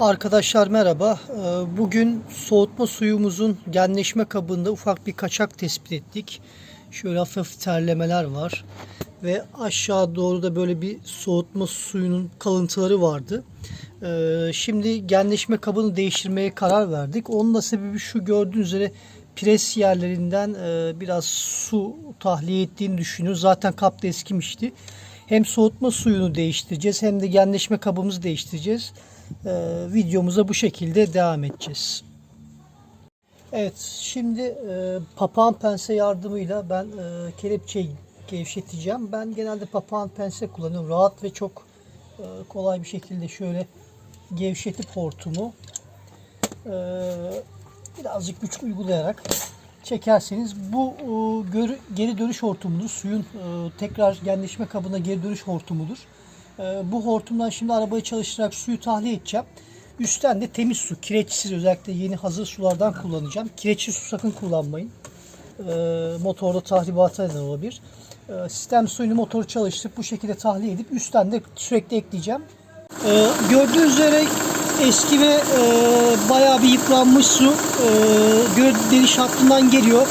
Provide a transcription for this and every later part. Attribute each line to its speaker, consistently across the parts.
Speaker 1: Arkadaşlar merhaba. Ee, Bugün soğutma suyumuzun genleşme kabında ufak bir kaçak tespit ettik. Şöyle hafif terlemeler var. Ve aşağı doğru da böyle bir soğutma suyunun kalıntıları vardı. Ee, Şimdi genleşme kabını değiştirmeye karar verdik. Onun da sebebi şu gördüğünüz üzere pres yerlerinden e, biraz su tahliye ettiğini düşünüyoruz. Zaten kap da eskimişti. Hem soğutma suyunu değiştireceğiz hem de genleşme kabımızı değiştireceğiz. Ee, videomuza bu şekilde devam edeceğiz. Evet şimdi e, papağan pense yardımıyla ben e, kelepçeyi gevşeteceğim. Ben genelde papağan pense kullanıyorum. Rahat ve çok e, kolay bir şekilde şöyle gevşetip hortumu e, birazcık güç uygulayarak çekerseniz bu e, geri dönüş hortumudur. Suyun e, tekrar genleşme kabına geri dönüş hortumudur. E, bu hortumdan şimdi arabayı çalıştırarak suyu tahliye edeceğim. Üstten de temiz su, kireçsiz özellikle yeni hazır sulardan kullanacağım. Kireçli su sakın kullanmayın. E, motorda tahribata neden olabilir. E, sistem suyunu motoru çalıştırıp bu şekilde tahliye edip üstten de sürekli ekleyeceğim. Ee, gördüğünüz üzere eski ve e, bayağı bir yıpranmış su e, deniş hattından geliyor.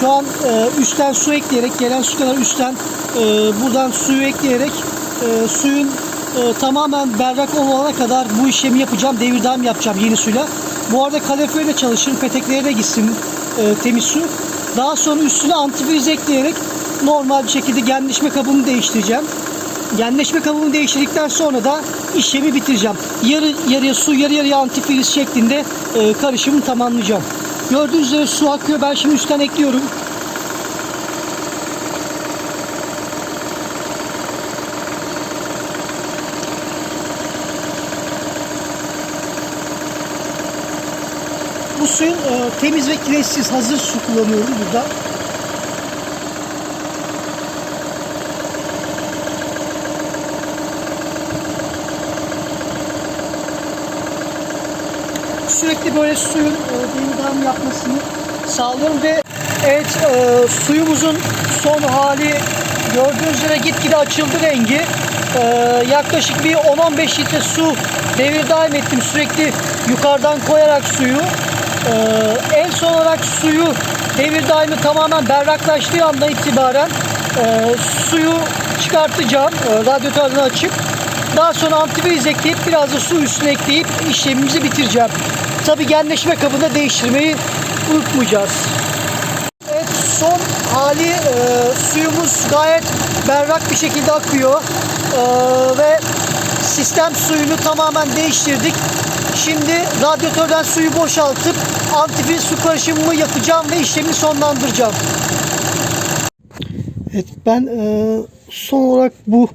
Speaker 1: Şu an e, üstten su ekleyerek gelen su kadar üstten buradan suyu ekleyerek e, suyun e, tamamen berrak olana kadar bu işlemi yapacağım. Devirden yapacağım yeni suyla. Bu arada kaloriferle çalışırım. Peteklere de gitsin e, temiz su. Daha sonra üstüne antifriz ekleyerek normal bir şekilde genleşme kabımı değiştireceğim. Genleşme kabımı değiştirdikten sonra da işlemi bitireceğim. Yarı yarıya su, yarı yarıya antifriz şeklinde e, karışımı tamamlayacağım. Gördüğünüz üzere su akıyor. Ben şimdi üstten ekliyorum. Bu suyun e, temiz ve kireçsiz hazır su kullanıyorum burada. sürekli böyle suyun e, devam yapmasını sağlıyorum ve evet e, suyumuzun son hali gördüğünüz üzere gitgide açıldı rengi. E, yaklaşık bir 10-15 litre su devir daim ettim sürekli yukarıdan koyarak suyu. E, en son olarak suyu devir daimi tamamen berraklaştığı andan itibaren e, suyu çıkartacağım e, radyatörden açıp daha sonra antifriz ekleyip biraz da su üstüne ekleyip işlemimizi bitireceğim. Tabi genleşme kabını değiştirmeyi unutmayacağız. Evet son hali e, suyumuz gayet berrak bir şekilde akıyor. E, ve sistem suyunu tamamen değiştirdik. Şimdi radyatörden suyu boşaltıp antifriz su karışımımı yapacağım ve işlemi sonlandıracağım. Evet ben e, son olarak bu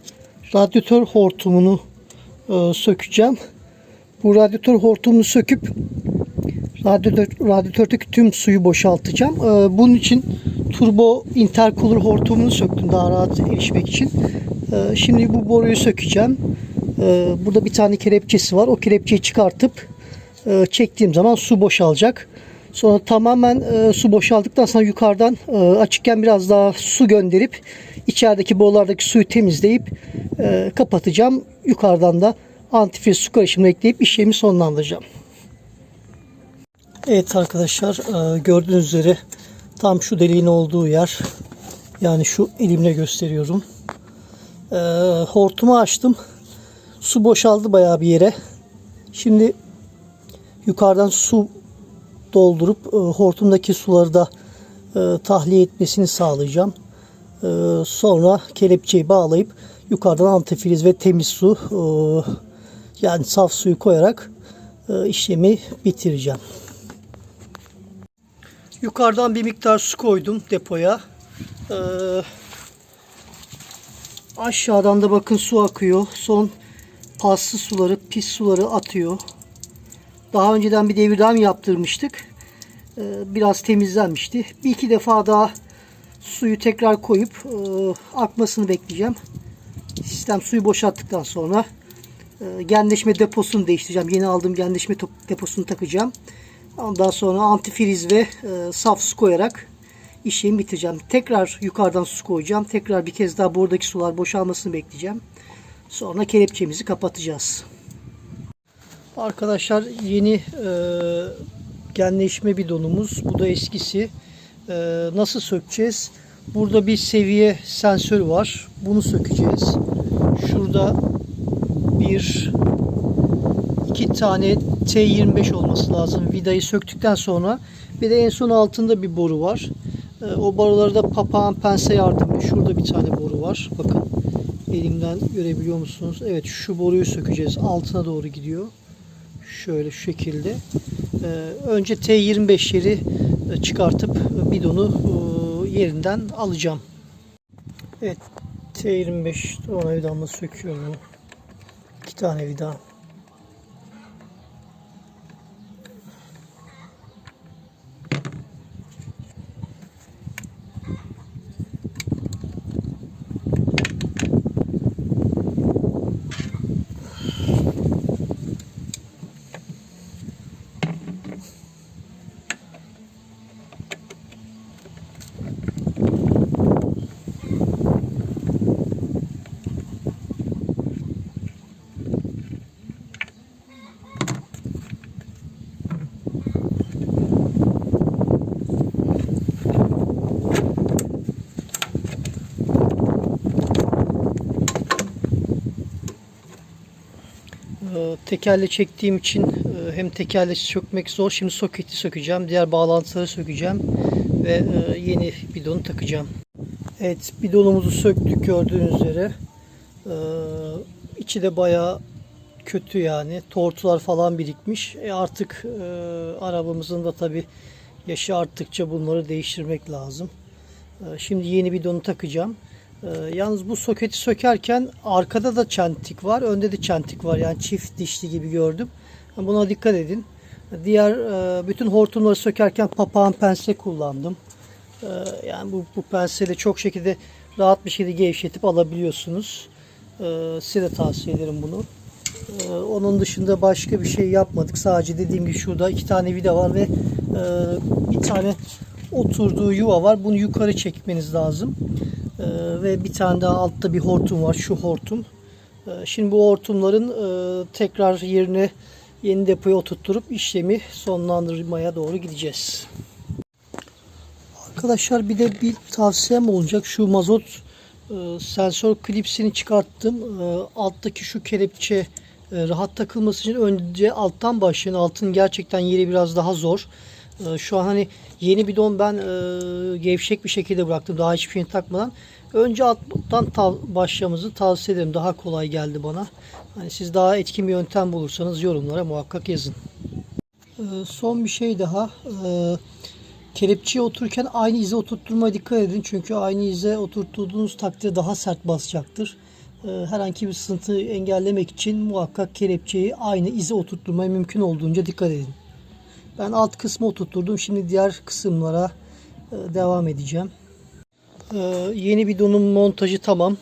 Speaker 1: radyatör hortumunu e, sökeceğim. Bu radyatör hortumunu söküp radyatör, radyatördeki tüm suyu boşaltacağım. E, bunun için turbo intercooler hortumunu söktüm daha rahat erişmek için. E, şimdi bu boruyu sökeceğim. E, burada bir tane kelepçesi var. O kelepçeyi çıkartıp e, çektiğim zaman su boşalacak. Sonra tamamen e, su boşaldıktan sonra yukarıdan e, açıkken biraz daha su gönderip içerideki borulardaki suyu temizleyip e, kapatacağım. Yukarıdan da antifriz su karışımını ekleyip işlemi sonlandıracağım. Evet arkadaşlar e, gördüğünüz üzere tam şu deliğin olduğu yer yani şu elimle gösteriyorum. Hortumu açtım. Su boşaldı bayağı bir yere. Şimdi yukarıdan su doldurup e, hortumdaki suları da e, tahliye etmesini sağlayacağım. E, sonra kelepçeyi bağlayıp yukarıdan antifriz ve temiz su e, yani saf suyu koyarak e, işlemi bitireceğim. Yukarıdan bir miktar su koydum depoya. E, aşağıdan da bakın su akıyor. Son paslı suları, pis suları atıyor. Daha önceden bir devirden yaptırmıştık. Ee, Biraz temizlenmişti. Bir iki defa daha suyu tekrar koyup e, akmasını bekleyeceğim. Sistem suyu boşalttıktan sonra e, genleşme deposunu değiştireceğim. Yeni aldığım genleşme deposunu takacağım. Ondan sonra antifriz ve e, saf su koyarak işlemi bitireceğim. Tekrar yukarıdan su koyacağım. Tekrar bir kez daha buradaki sular boşalmasını bekleyeceğim. Sonra kelepçemizi kapatacağız. Arkadaşlar yeni e, genleşme bidonumuz. Bu da eskisi. E, nasıl sökeceğiz? Burada bir seviye sensör var. Bunu sökeceğiz. Şurada bir iki tane T25 olması lazım. Vidayı söktükten sonra bir de en son altında bir boru var. E, o boruları da papağan pense yardımıyla şurada bir tane boru var. Bakın elimden görebiliyor musunuz? Evet şu boruyu sökeceğiz. Altına doğru gidiyor. Şöyle şu şekilde. E, önce T25'leri e, çıkartıp bidonu e, yerinden alacağım. Evet T25 torna vidamla söküyorum. İki tane vida. Ee, tekerle çektiğim için e, hem tekerle sökmek zor. Şimdi soketi sökeceğim. Diğer bağlantıları sökeceğim. Ve e, yeni bidonu takacağım. Evet bidonumuzu söktük gördüğünüz üzere. Ee, içi de bayağı kötü yani. Tortular falan birikmiş. E artık e, arabamızın da tabi yaşı arttıkça bunları değiştirmek lazım. Ee, Şimdi yeni bidonu takacağım. Ee, Yalnız bu soketi sökerken arkada da çentik var, önde de çentik var. Yani çift dişli gibi gördüm. Buna dikkat edin. Diğer e, bütün hortumları sökerken papağan pense kullandım. Ee, Yani bu, bu penseyle çok şekilde rahat bir şekilde gevşetip alabiliyorsunuz. Ee, Size de tavsiye ederim bunu. Onun dışında başka bir şey yapmadık. Sadece dediğim gibi şurada iki tane vida var ve e, bir tane oturduğu yuva var. Bunu yukarı çekmeniz lazım. Ee, ve bir tane daha altta bir hortum var. Şu hortum. Ee, Şimdi bu hortumların e, tekrar yerine yeni depoya oturtturup işlemi sonlandırmaya doğru gideceğiz. Arkadaşlar bir de bir tavsiyem olacak. Şu mazot e, sensör klipsini çıkarttım. E, alttaki şu kelepçe e, rahat takılması için önce alttan başlayın. Altın gerçekten yeri biraz daha zor. E, şu an hani yeni bidon ben e, gevşek bir şekilde bıraktım. Daha hiçbir şey takmadan. Önce alttan tav tavsiye ederim. Daha kolay geldi bana. Hani siz daha etkin bir yöntem bulursanız yorumlara muhakkak yazın. E, son bir şey daha. E, Kelepçeye otururken aynı ize oturtturmaya dikkat edin. Çünkü aynı ize oturttuğunuz takdirde daha sert basacaktır. Ee, Herhangi bir sızıntı engellemek için muhakkak kelepçeyi aynı ize oturtturmaya mümkün olduğunca dikkat edin. Ben alt kısmı oturtturdum. Şimdi diğer kısımlara e, devam edeceğim. Ee, Yeni bidonun montajı tamam.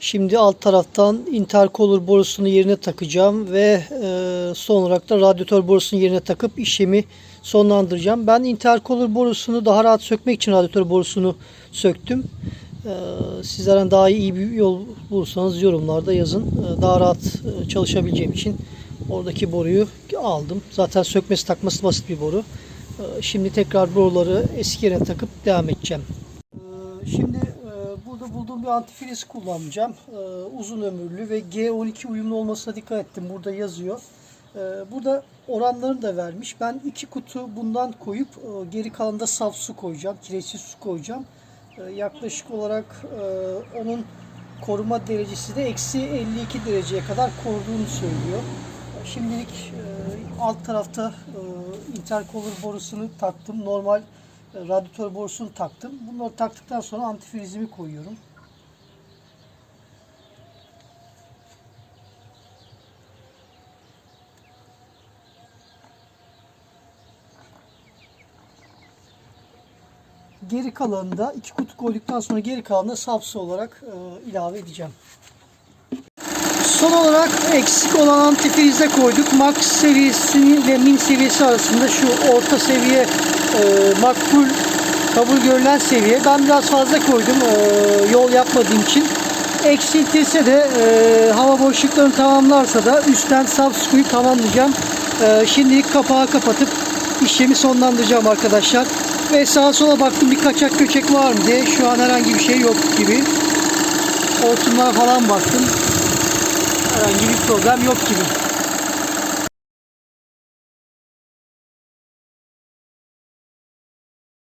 Speaker 1: Şimdi alt taraftan intercooler borusunu yerine takacağım ve e, son olarak da radyatör borusunu yerine takıp işlemi sonlandıracağım. Ben intercooler borusunu daha rahat sökmek için radyatör borusunu söktüm. E, sizlerden daha iyi bir yol bulursanız yorumlarda yazın. E, daha rahat e, çalışabileceğim için oradaki boruyu aldım. Zaten sökmesi takması basit bir boru. E, şimdi tekrar boruları eski yerine takıp devam edeceğim. Ee, Şimdi e, burada bulduğum bir antifriz kullanacağım. Ee, Uzun ömürlü ve G12 uyumlu olmasına dikkat ettim. Burada yazıyor. Ee, Burada oranlarını da vermiş. Ben iki kutu bundan koyup e, geri kalanında saf su koyacağım. Kireçsiz su koyacağım. Ee, Yaklaşık olarak e, onun koruma derecesi de eksi 52 dereceye kadar koruduğunu söylüyor. Şimdilik e, alt tarafta e, intercooler borusunu taktım. Normal e, radyatör borusunu taktım. Bunları taktıktan sonra antifrizimi koyuyorum. Geri kalanında iki kutu koyduktan sonra geri kalanını saf su olarak e, ilave edeceğim. Son olarak eksik olan antifrize koyduk. Max seviyesi ve min seviyesi arasında şu orta seviye e, makbul kabul görülen seviye. Ben biraz fazla koydum e, yol yapmadığım için. eksiltilse de e, hava boşluklarını tamamlarsa da üstten saf suyu tamamlayacağım. E, şimdilik kapağı kapatıp işlemi sonlandıracağım arkadaşlar. Ve sağa sola baktım bir kaçak göçek var mı diye. Şu an herhangi bir şey yok gibi. Hortumlara falan baktım. Herhangi bir problem yok gibi.